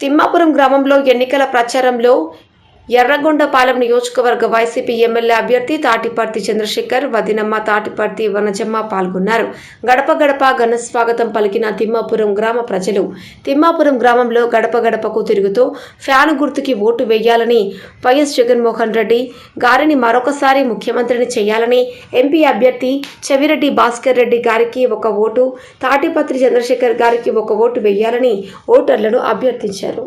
తిమ్మాపురం గ్రామంలో ఎన్నికల ప్రచారంలో ఎర్రగొండపాలెం నియోజకవర్గ వైసీపీ ఎమ్మెల్యే అభ్యర్థి తాటిపర్తి చంద్రశేఖర్ వదినమ్మ తాటిపర్తి వనజమ్మ పాల్గొన్నారు. గడప గడప ఘన స్వాగతం పలికిన తిమ్మాపురం గ్రామ ప్రజలు. తిమ్మాపురం గ్రామంలో గడప గడపకు తిరుగుతూ ఫ్యాన్ గుర్తుకి ఓటు వేయాలని వైఎస్ జగన్మోహన్ రెడ్డి గారిని మరొకసారి ముఖ్యమంత్రిని చేయాలని ఎంపీ అభ్యర్థి చెవిరెడ్డి భాస్కర్ రెడ్డి గారికి ఒక ఓటు తాటిపత్రి చంద్రశేఖర్ గారికి ఒక ఓటు వేయాలని ఓటర్లను అభ్యర్థించారు.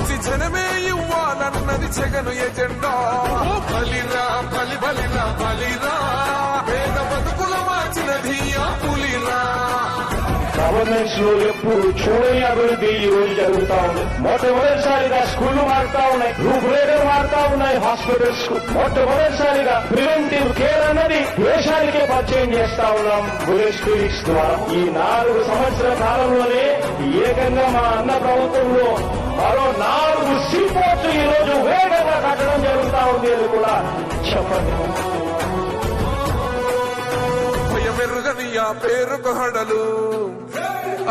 చూసి జనమే ఇవ్వాలన్నది జగను ఎజెండా బలిరా బలి బలిరా బలిరా పేద బతుకుల మార్చినది ఆ పులిరా గవర్నెన్స్లో ఎప్పుడు చూడని అభివృద్ధి ఈ రోజు జరుగుతా ఉంది మొట్టమొదటిసారిగా స్కూళ్ళు మారుతా ఉన్నాయి రూపురేఖలు మారుతా ఉన్నాయి హాస్పిటల్స్కు మొట్టమొదటిసారిగా ప్రివెంటివ్ కేర్ అన్నది దేశానికే పరిచయం చేస్తా ఉన్నాం బులెట్ క్లినిక్స్ ద్వారా ఈ నాలుగు సంవత్సరాల కాలంలోనే ఏకంగా మా అన్న ప్రభుత్వంలో మరో నాలుగు సీపోర్ట్స్ ఈ రోజు వేగంగా కట్టడం జరుగుతా ఉంది అని కూడా చెప్పండి. భయమెరుగని ఆ పేరుకు హడలు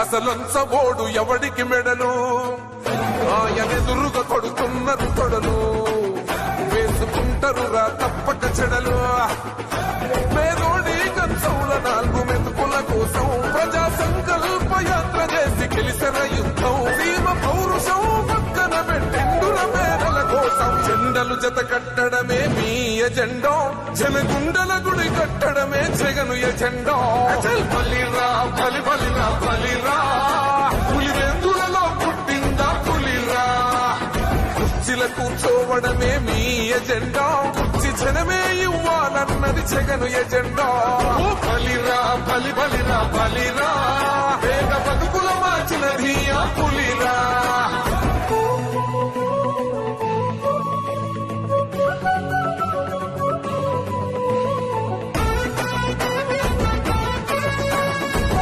అసలంచబోడు ఎవడికి మెడలు? ఆయనెదురుగా కొడుతున్నది తొడలు. వేసుకుంటారు రా తప్పక చెడలు. పేదోడి కంచౌల నాలుగు మెతుకుల కోసం ప్రజా సంకల్ప యాత్ర చేసి గెలిసిన యుద్ధం. జెండలు జత కట్టడమే మీ ఎజెండా. జనగుండల గుడి కట్టడమే జగను ఎజెండో. అచల్ బలిరా బలి బలిరా బలిరా. పులివెందులలో పుట్టిందా పులిరా? కుర్చీల కూర్చోవడమే మీ ఎజెండా. కుర్చీ జనమే ఇవ్వాలన్నది జగను ఎజెండా. ఓ బలిరా బలి బలిరా బలిరా. పేద బతుకుల మార్చినది ఆ పులిరా.